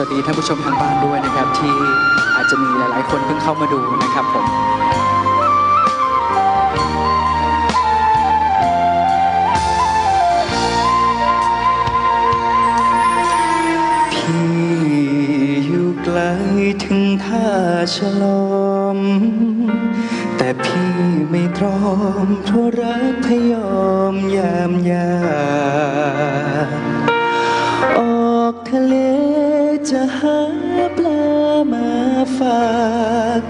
วัสดีท่านผู้ชมทางบ้านด้วยนะครับ ที่อาจจะมีหลาย ๆ คนเพิ่งเข้ามาดูนะครับผมถึงท่าฉลอม แต่พี่ไม่ตรอมเพราะรักพยอมยามยา จะหาปลามาฝาก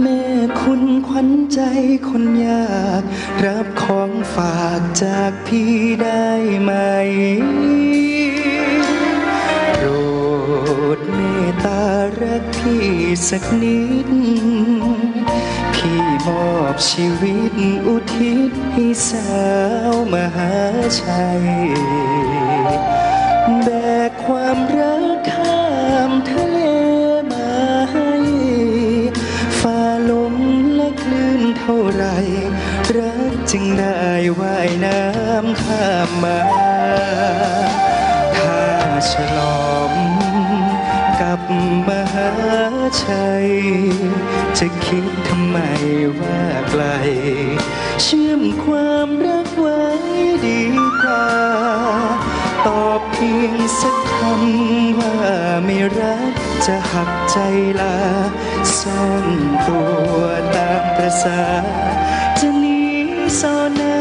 แม่คุณขวัญใจคนยาก รับของฝากจากพี่ได้ไหม โปรดเมตตารักพี่สักนิด พี่มอบชีวิตอุทิศให้สาวมหาชัย เท่าไร รักจึงได้ว่ายน้ำข้ามมาถ้าฉลอมกับมหาชัย จะคิดทำไมว่าไกล เชื่อมความรักไว้ดีกว่า ตอบเพียงสักคำว่าไม่รักจะหัก ใจลาซ่อนตัวตามประสาจะหนีซ่อนหน้า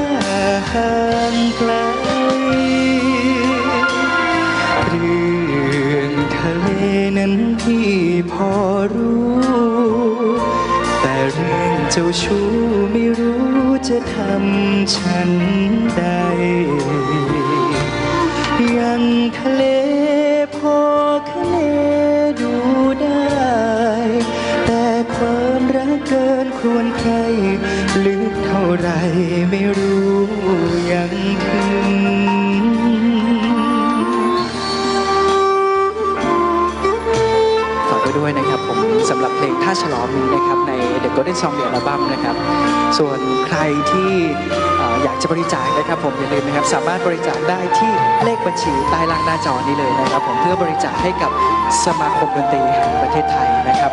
ห่างไกลเรื่องทะเลนั้นพี่พอรู้ แต่เรื่องเจ้าชู้ไม่รู้จะทำฉัน ยังถึงฝากไว้ด้วยนะครับผมสำหรับเพลงท่าฉลอมนี้นะครับใน The Golden Song เดียร์อัลบั้มนะครับ ส่วนใครที่เอ่ออยากจะบริจาคนะครับผมอย่าลืมนะครับสามารถบริจาคได้ที่เลขบัญชีใต้ล่างหน้าจอนี้เลยนะครับผมเพื่อบริจาคให้กับสมาคมดนตรีแห่งประเทศไทยนะครับ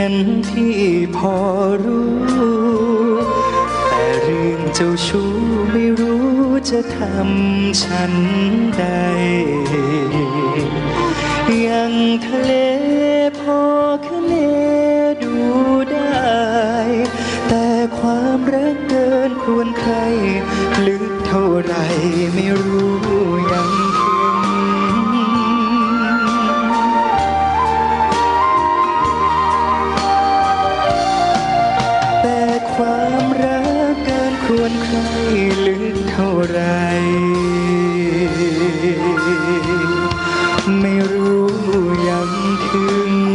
นั้นที่พอรู้ แต่เรื่องเจ้าชู้ไม่รู้จะทำฉันใด ยังทะเลพอคะเนดูได้ แต่ความรักเกินควรใครลึกเท่าไรไม่รู้ ท่าไร ไม่รู้ย้ำคืน